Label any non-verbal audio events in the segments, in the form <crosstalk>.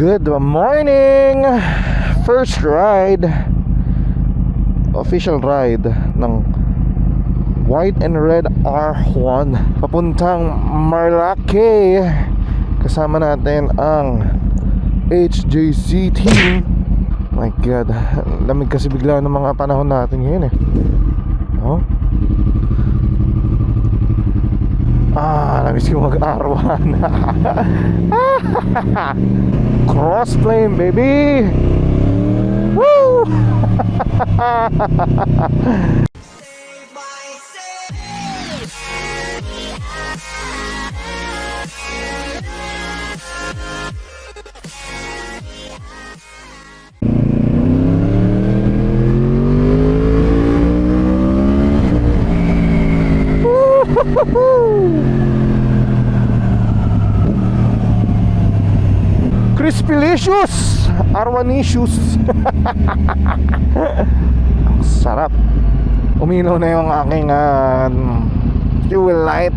Good morning! First ride Official ride ng White and Red R1 Papuntang Marlake Kasama natin ang HJC team. My God Lamig kasi bigla ng mga panahon natin ngayon eh. Oh Ah, namiss ko mag-R1 Crossplane, baby! Woo! <laughs> Crispylicious! Arwanicious! <laughs> Ang sarap. Uminaw na yung aking uh, fuel light.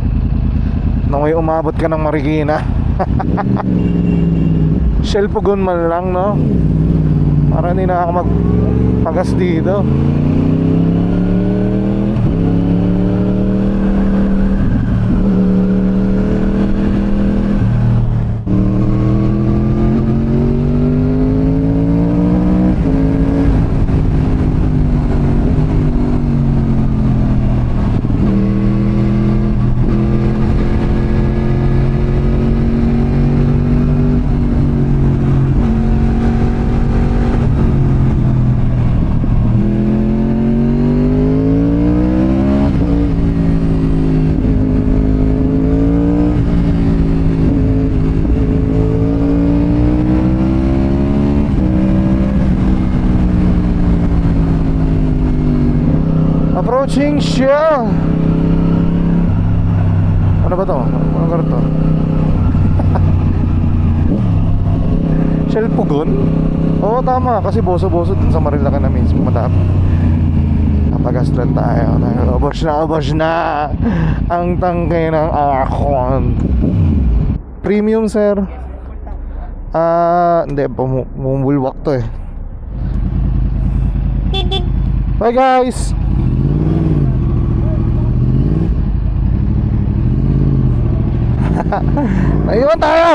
<laughs> Nung may umabot ka ng Marikina. <laughs> Shell pugon man lang, no? Para hindi na ako magpagas dito. Shell Ano ba to? Ano ba to? <laughs> Shell Pugon? Oo tama. Kasi boso-boso dun sa Marilaki na mismo madami Napagas lang tayo. Ubos na ubos na. Ang tangkay ng akon Premium sir. Ah, hindi. Pumulwak to eh. Bye guys <laughs> Naiwan tayo!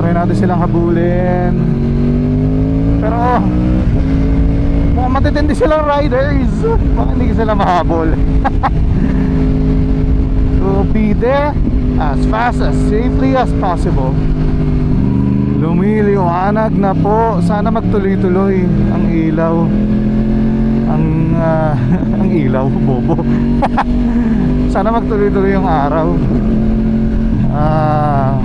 Try natin silang habulin. Pero Mukhang matitindi silang riders. Baka hindi sila mahabol. <laughs> So there as fast as safely as possible. Lumiliwanag na po. Sana magtuloy-tuloy ang ilaw. Ang ah, <laughs> ang ilaw, bobo. <laughs> Sana magtuloy-tuloy yung araw. Ah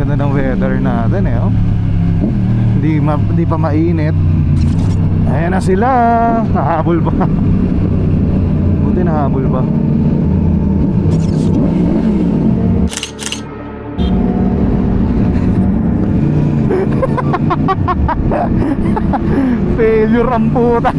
Ganda ng weather natin eh oh. Hindi, ma, hindi pa mainit. Ayan na sila. Nahabol ba? <laughs> Buti nahabol ba? Failure ang puta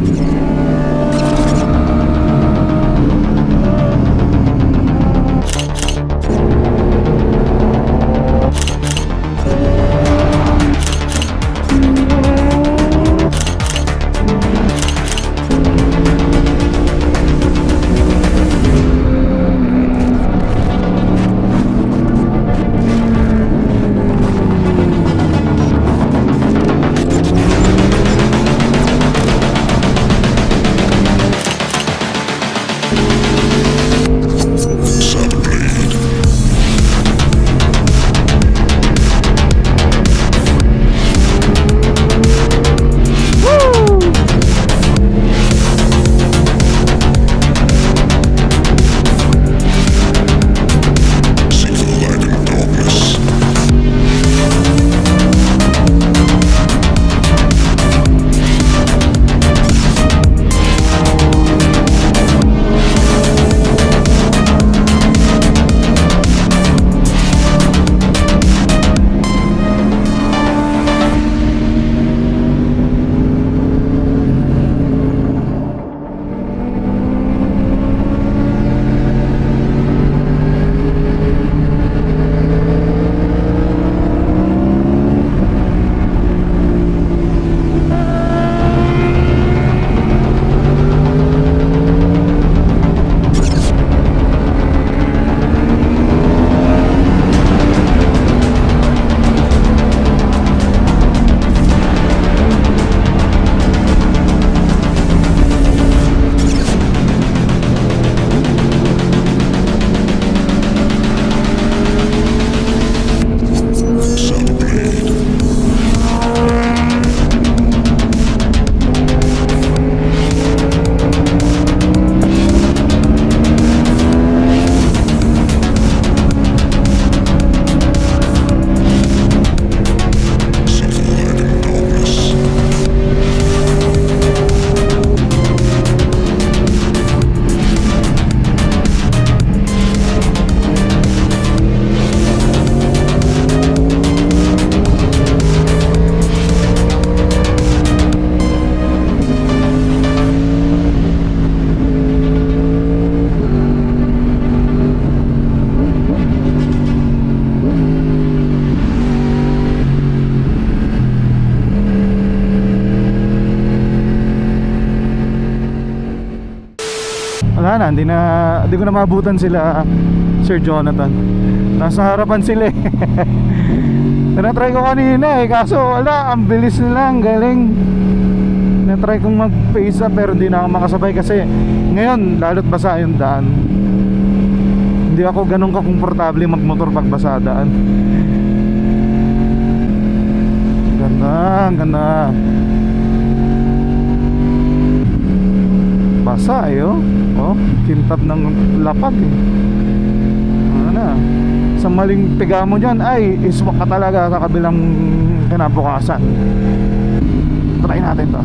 wala na, hindi na, hindi ko na mabutan sila Sir Jonathan. Nasa harapan sila eh. <laughs> Tinatry ko kanina eh, kaso wala, ang bilis nila, ang galing. Tinatry kong mag-pace up pero hindi na ako makasabay kasi ngayon, lalo't basa yung daan. Hindi ako ganun ka-komportable magmotor pag basa daan. Ganda, ang ganda. Basa eh oh. Oh, kintab ng lapag eh. Ano na. Sa maling piga mo dyan, ay iswak ka talaga sa kabilang kinabukasan. Try natin to.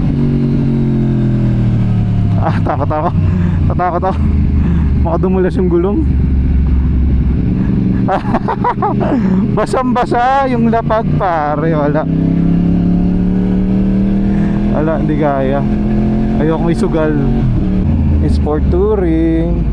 Ah, takot ako. Tatakot ako. Makadumulas yung gulong. <laughs> Basang-basa yung lapag pare, wala. Wala, hindi kaya. Ayoko may It's for touring.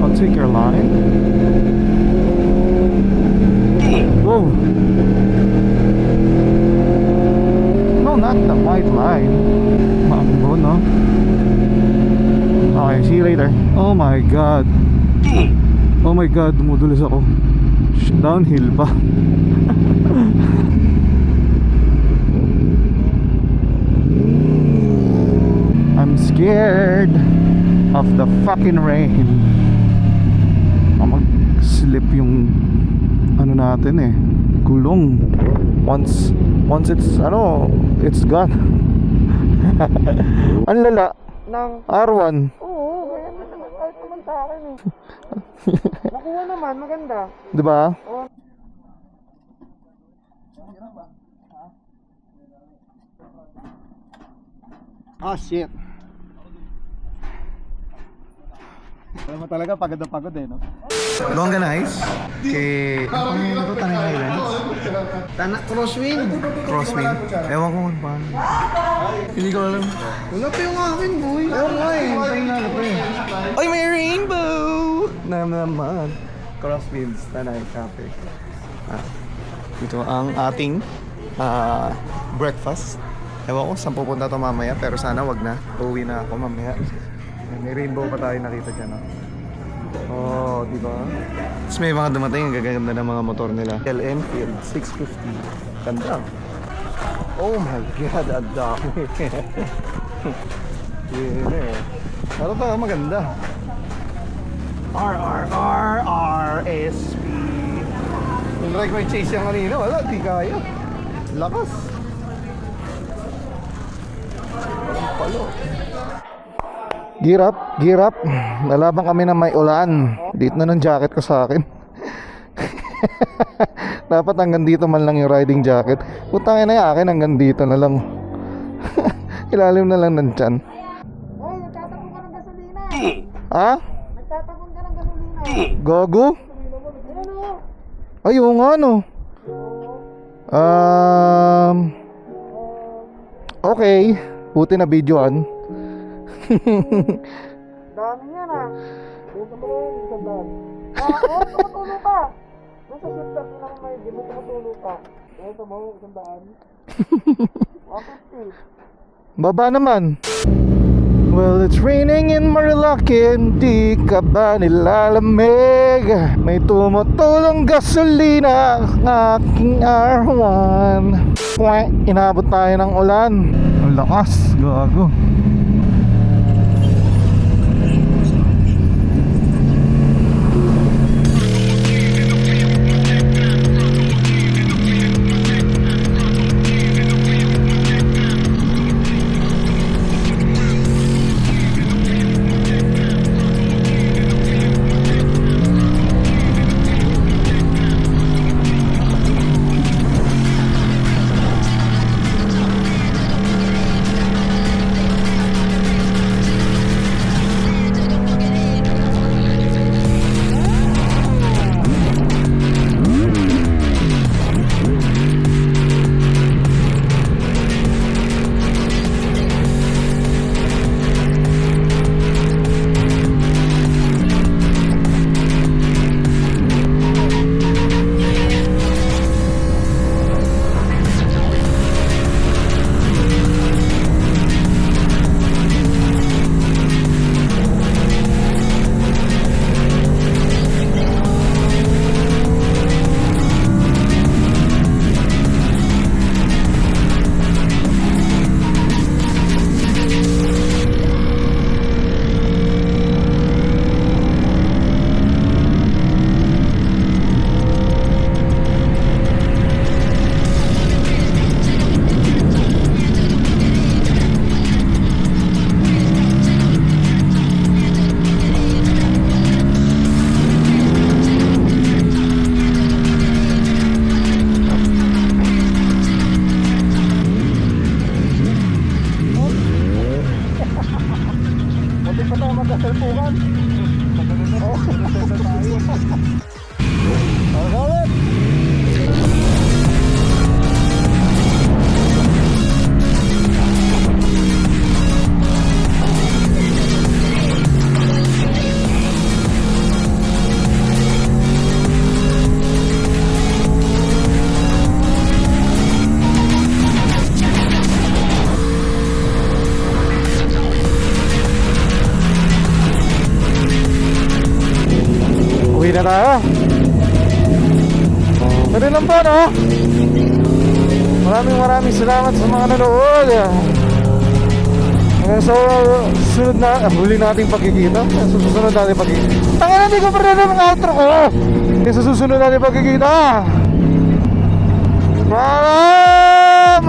I'll take your line. Whoa. No, not the white line. Mambo, no? Okay, see you later. Oh my god. Oh my god, dumudulas ako. Downhill pa. <laughs> I'm scared of the fucking rain. Baka mag-slip yung ano natin eh, gulong. Once once it's ano, it's gone. <laughs> Ang lala Nang, R1. oo, naman sa akin eh. <laughs> Nakuha naman, maganda. 'Di ba? Oo. Ah, shit. Alam mo talaga, pagod na pagod eh, no? Long guys. Kay... Ano yung ito? Tanay Highlands? Tana, crosswind. Crosswind? Ewan ko kung paano. Hindi ko alam. Wala pa yung akin, boy. Ewan ko eh. Hintayin na ito eh. Oy, may rainbow! Na naman. Crosswinds, Tanay Cafe. Ah, ito ang ating ah, breakfast. Ewan ko saan pupunta to mamaya pero sana wag na. Uuwi na ako mamaya. May rainbow pa tayo nakita dyan. Oh, oh di ba? Tapos may mga dumating, ang gaganda ng mga motor nila. L Enfield 650. Ganda. Oh my God, ang dami. Yun eh. Ano pa, maganda. RRRRSP. Yung like may chase yan kanina, wala, di kaya. Lakas. Ang palo. Gear up. Nalaban kami ng may ulan. Dito na ng jacket ko sa akin. <laughs> Dapat hanggang dito man lang yung riding jacket. Putangin na yung akin hanggang dito na lang. <laughs> Ilalim na lang ng tiyan. Ay, nagtatapon ka ng gasolina. Ha? Nagtatapon ka ng gasolina. Ano no? Ay, oo nga no. Um, okay. Buti na videoan. Dami yan ah. <laughs> Yung isang daan. Ah, oo, tumutulong ka. Doon sa ship kasi naman may di mo tumutulong ka. Doon sa mga isang daan. <laughs> 150. Baba naman. Well, it's raining in Marilaki, hindi ka ba nilalamig? May tumutulong gasolina ang aking R1 Pweh, inabot tayo ng ulan Ang lakas, gago 陈福安 po, no? Maraming maraming salamat sa mga nanood. Hanggang sa susunod na, ah, huli nating pagkikita. Sa susunod nating pagkikita. Tanga na, di ko pa rin ang outro ko. Hanggang sa susunod nating pagkikita. Salamat!